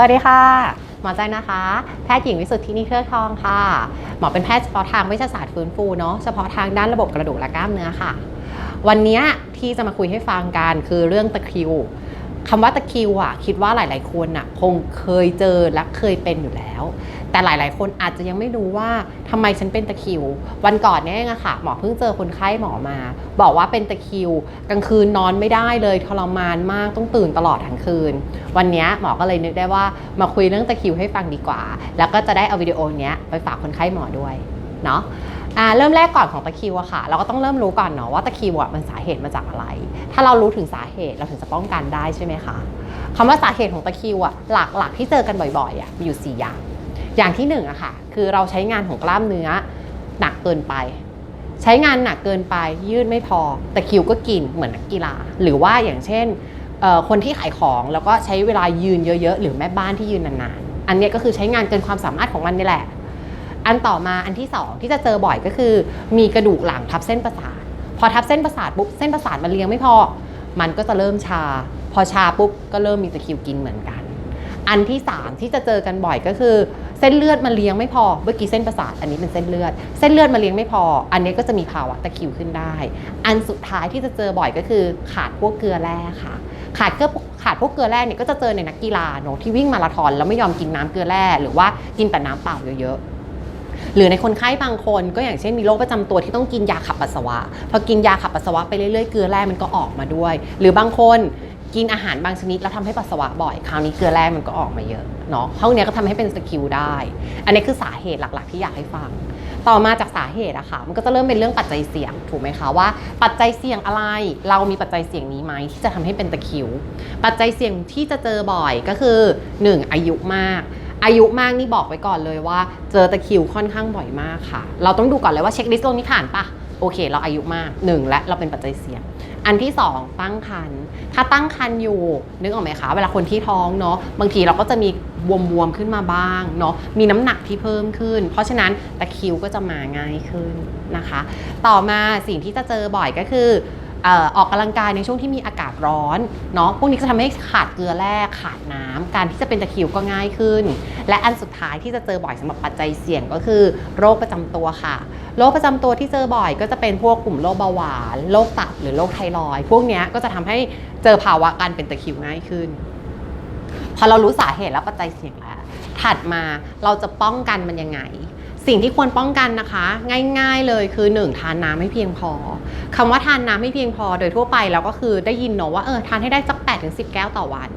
สวัสดีค่ะ หมอใจนะคะ แพทย์หญิงวิสุทธินิเครือทองค่ะ หมอเป็นแพทย์เฉพาะทางเวชศาสตร์ฟื้นฟูเนาะเฉพาะทางด้านระบบกระดูกและกล้ามเนื้อค่ะ วันนี้ที่จะมาคุยให้ฟังกันคือเรื่องตะคริว คำว่าตะคิวอะคิดว่าหลาย ๆ คนอะคงเคยเจอและเคยเป็นอยู่แล้ว แต่หลาย ๆ คนอาจจะยังไม่รู้ว่าทำไมฉันเป็นตะคิว วันก่อนเนี่ยองะค่ะหมอเพิ่งเจอคนไข้หมอมา บอกว่าเป็นตะคิว กลางคืนนอนไม่ได้เลยทรมานมากต้องตื่นตลอดทั้งคืน วันนี้หมอก็เลยนึกได้ว่ามาคุยเรื่องตะคิวให้ฟังดีกว่า แล้วก็จะได้เอาวิดีโอเนี้ยไปฝากคนไข้หมอด้วยเนาะ อ่าเริ่มแรกก่อนของตะคริวอะค่ะ เราก็ต้องเริ่มรู้ก่อนเนาะว่าตะคริวอะมันสาเหตุมาจากอะไร ถ้าเรารู้ถึงสาเหตุเราถึงจะป้องกันได้ใช่ไหมคะคำว่าสาเหตุของตะคริวอะหลักๆที่เจอกันบ่อยๆอะมีอยู่สี่อย่าง อย่างที่หนึ่งอะค่ะ คือเราใช้งานของกล้ามเนื้อหนักเกินไป ใช้งานหนักเกินไป ยืดไม่พอตะคริวก็กินเหมือนนักกีฬา หรือว่าอย่างเช่นเอ่อคนที่ขายของแล้วก็ใช้เวลายืนเยอะๆ หรือแม่บ้านที่ยืนนานๆ อันเนี้ยก็คือใช้งานเกินความสามารถของมันนี่แหละ อันต่อมาอันที่สองที่จะเจอบ่อยก็คือ มีกระดูกหลังทับเส้นประสาท พอทับเส้นประสาทปุ๊บเส้นประสาทมันเลี้ยงไม่พอ มันก็จะเริ่มชา พอชาปุ๊บก็เริ่มมีตะคริวกินเหมือนกัน อันที่ 3 ที่จะเจอกันบ่อยก็คือ เส้นเลือดมันเลี้ยงไม่พอเมื่อกี้เส้นประสาทอันนี้เป็นเส้นเลือด เส้นเลือดมาเลี้ยงไม่พอ อันนี้ก็จะมีภาวะตะคริวขึ้นได้ อันสุดท้ายที่จะเจอบ่อยก็คือ ขาดพวกเกลือแร่ค่ะขาดเกลือขาดพวกเกลือแร่เนี่ยก็จะเจอในนักกีฬาเนอะที่วิ่งมาราธอนแล้วไม่ยอมกินน้ำเกลือแร่หรือว่ากินแต่น้ำเปล่าเยอะๆ หรือในคนไข้บางคนก็อย่างเช่นมีโรคประจำตัวที่ต้องกินยาขับปัสสาวะ พอกินยาขับปัสสาวะไปเรื่อยๆเกลือแร่มันก็ออกมาด้วย หรือบางคนกินอาหารบางชนิดแล้วทำให้ปัสสาวะบ่อย คราวนี้เกลือแร่มันก็ออกมาเยอะเนาะพวกนี้ก็ทำให้เป็นสกิลได้ อันนี้คือสาเหตุหลักๆ ที่อยากให้ฟัง ต่อมาจากสาเหตุอะค่ะมันก็จะเริ่มเป็นเรื่องปัจจัยเสี่ยงถูกไหมคะว่า ปัจจัยเสี่ยงอะไร เรามีปัจจัยเสี่ยงนี้ไหมที่จะทำให้เป็นตะคิว ปัจจัยเสี่ยงที่จะเจอบ่อยก็คือ 1. อายุมาก อายุมากนี่บอกไว้ก่อนเลยว่า เจอตะคิวค่อนข้างบ่อยมากค่ะ เราต้องดูก่อนเลยว่าเช็คลิสต์ตรงนี้ผ่านปะโอเค เราอายุมากหนึ่งและเราเป็นปัจจัยเสี่ยงอันที่ 2 ตั้งครรภ์ถ้าตั้งครรภ์อยู่ นึกออกไหมคะ เวลาคนที่ท้องเนาะบางทีเราก็จะมีบวมๆขึ้นมาบ้างเนาะมีน้ำหนักที่เพิ่มขึ้น เพราะฉะนั้นตะคิวก็จะมาง่ายขึ้นนะคะ ต่อมาสิ่งที่จะเจอบ่อยก็คือ ออออกกำลังกายในช่วงที่มีอากาศร้อนเนาะพวกนี้จะทำให้ขาดเกลือแร่ขาดน้ำการที่จะเป็นตะคริวก็ง่ายขึ้น และอันสุดท้ายที่จะเจอบ่อยสำหรับปัจจัยเสี่ยงก็คือ โรคประจำตัวค่ะโรคประจำตัวที่เจอบ่อย ก็จะเป็นพวกกลุ่มโรคเบาหวานโรคตับหรือโรคไทรอยพวกนี้ก็จะทำให้เจอภาวะการเป็นตะคริวง่ายขึ้น พอเรารู้สาเหตุและปัจจัยเสี่ยงแล้วถัดมาเราจะป้องกันมันยังไง สิ่งที่ควรป้องกันนะคะ ง่ายๆเลยคือ 1 ทานน้ำให้เพียงพอคำว่าทานน้ำให้เพียงพอโดยทั่วไปเราก็คือได้ยินเนอะว่าเออทานให้ได้สัก8ถึง10 แก้วต่อวัน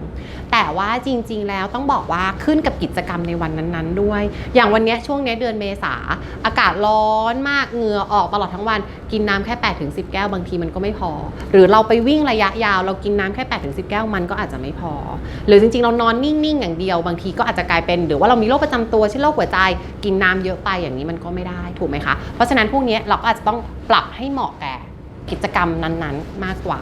แต่ว่าจริงๆแล้วต้องบอกว่าขึ้นกับกิจกรรมในวันนั้นๆ ด้วย อย่างวันนี้ช่วงนี้เดือนเมษาอากาศร้อนมากเหงื่อออกตลอดทั้งวัน กินน้ำแค่8ถึง10 แก้วบางทีมันก็ไม่พอ หรือเราไปวิ่งระยะยาว เรากินน้ำแค่8ถึง10 แก้วมันก็อาจจะไม่พอ หรือจริงๆ เรานอนนิ่งๆ อย่างเดียว บางทีก็อาจจะกลายเป็นหรือว่าเรามีโรคประจำตัวเช่นโรคหัวใจกินน้ำเยอะไปอย่างนี้มันก็ไม่ได้ถูกไหมคะ เพราะฉะนั้นพวกนี้เราก็อาจจะต้องปรับให้เหมาะแก่กิจกรรมนั้นๆ มากกว่า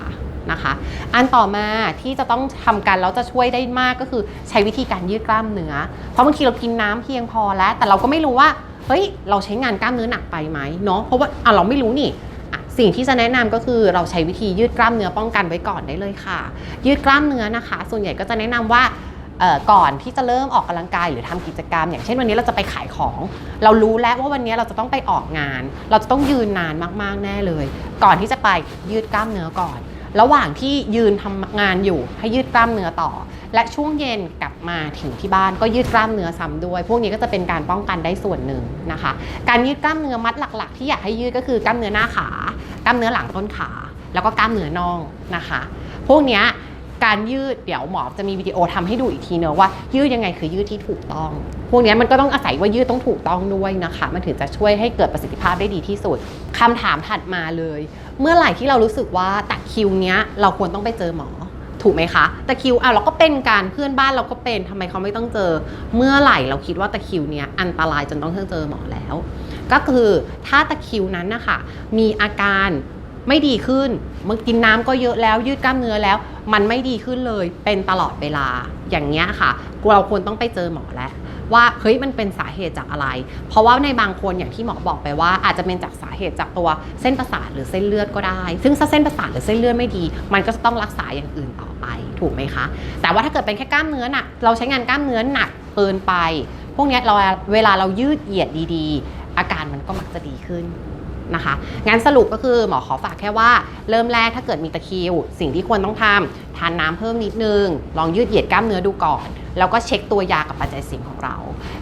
นะคะ อันต่อมาที่จะต้องทำกันแล้วจะช่วยได้มากก็คือใช้วิธีการยืดกล้ามเนื้อ เพราะบางทีเรากินน้ำเพียงพอแล้ว แต่เราก็ไม่รู้ว่าเฮ้ยเราใช้งานกล้ามเนื้อหนักไปไหมเนาะเพราะว่าอะเราไม่รู้นี่สิ่งที่จะแนะนำก็คือเราใช้วิธียืดกล้ามเนื้อป้องกันไว้ก่อนได้เลยค่ะ ยืดกล้ามเนื้อนะคะ ส่วนใหญ่ก็จะแนะนำว่า ก่อนที่จะเริ่มออกกำลังกายหรือทำกิจกรรม อย่างเช่นวันนี้เราจะไปขายของ เรารู้แล้วว่าวันนี้เราจะต้องไปออกงาน เราจะต้องยืนนานมากๆแน่เลย ก่อนที่จะไปยืดกล้ามเนื้อก่อน ระหว่างที่ยืนทำงานอยู่ให้ยืดกล้ามเนื้อต่อ และช่วงเย็นกลับมาถึงที่บ้านก็ยืดกล้ามเนื้อซ้ำด้วย พวกนี้ก็จะเป็นการป้องกันได้ส่วนหนึ่งนะคะ การยืดกล้ามเนื้อมัดหลัก ๆ ที่อยากให้ยืดก็คือกล้ามเนื้อหน้าขากล้ามเนื้อหลังต้นขา แล้วก็กล้ามเนื้อน่องนะคะ พวกนี้ การยืดเดี๋ยวหมอจะมีวิดีโอทำให้ดูอีกทีเนอะว่า ยืดยังไงคือยืดที่ถูกต้อง พวกนี้มันก็ต้องอาศัยว่ายืดต้องถูกต้องด้วยนะคะ มันถึงจะช่วยให้เกิดประสิทธิภาพได้ดีที่สุดคำถามถัดมาเลย เมื่อไหร่ที่เรารู้สึกว่าตะคิวเนี้ยเราควรต้องไปเจอหมอถูกไหมคะตะคิวอะเราก็เป็นการเพื่อนบ้านเราก็เป็นทำไมเขาไม่ต้องเจอ เมื่อไหร่เราคิดว่าตะคิวเนี้ยอันตรายจนต้องเจอหมอแล้ว ก็คือถ้าตะคิวนั้นนะคะมีอาการ ไม่ดีขึ้นมึงกินน้ำก็เยอะแล้วยืดกล้ามเนื้อแล้ว มันไม่ดีขึ้นเลยเป็นตลอดเวลาอย่างเงี้ยค่ะเราควรต้องไปเจอหมอแล้วว่าเฮ้ยมันเป็นสาเหตุจากอะไร เพราะว่าในบางคนอย่างที่หมอบอกไปว่า อาจจะเป็นจากสาเหตุจากตัวเส้นประสาทหรือเส้นเลือดก็ได้ ซึ่งถ้าเส้นประสาทหรือเส้นเลือดไม่ดี มันก็จะต้องรักษาอย่างอื่นต่อไปถูกไหมคะ แต่ว่าถ้าเกิดเป็นแค่กล้ามเนื้อหนักเราใช้งานกล้ามเนื้อหนักเกินไป พวกนี้เราเวลาเรายืดเหยียดดีๆ อาการมันก็มักจะดีขึ้น นะคะ งั้นสรุปก็คือหมอขอฝากแค่ว่าเริ่มแรกถ้าเกิดมีตะคริว สิ่งที่ควรต้องทำทานน้ำเพิ่มนิดนึง ลองยืดเหยียดกล้ามเนื้อดูก่อน แล้วก็เช็คตัวยากับปัจจัยเสี่ยงของเรา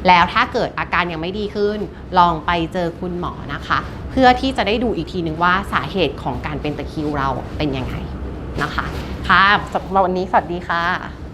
แล้วถ้าเกิดอาการยังไม่ดีขึ้น ลองไปเจอคุณหมอนะคะ เพื่อที่จะได้ดูอีกทีนึงว่าสาเหตุของการเป็นตะคริวเราเป็นยังไงนะคะ ค่ะสำหรับวันนี้สวัสดีค่ะ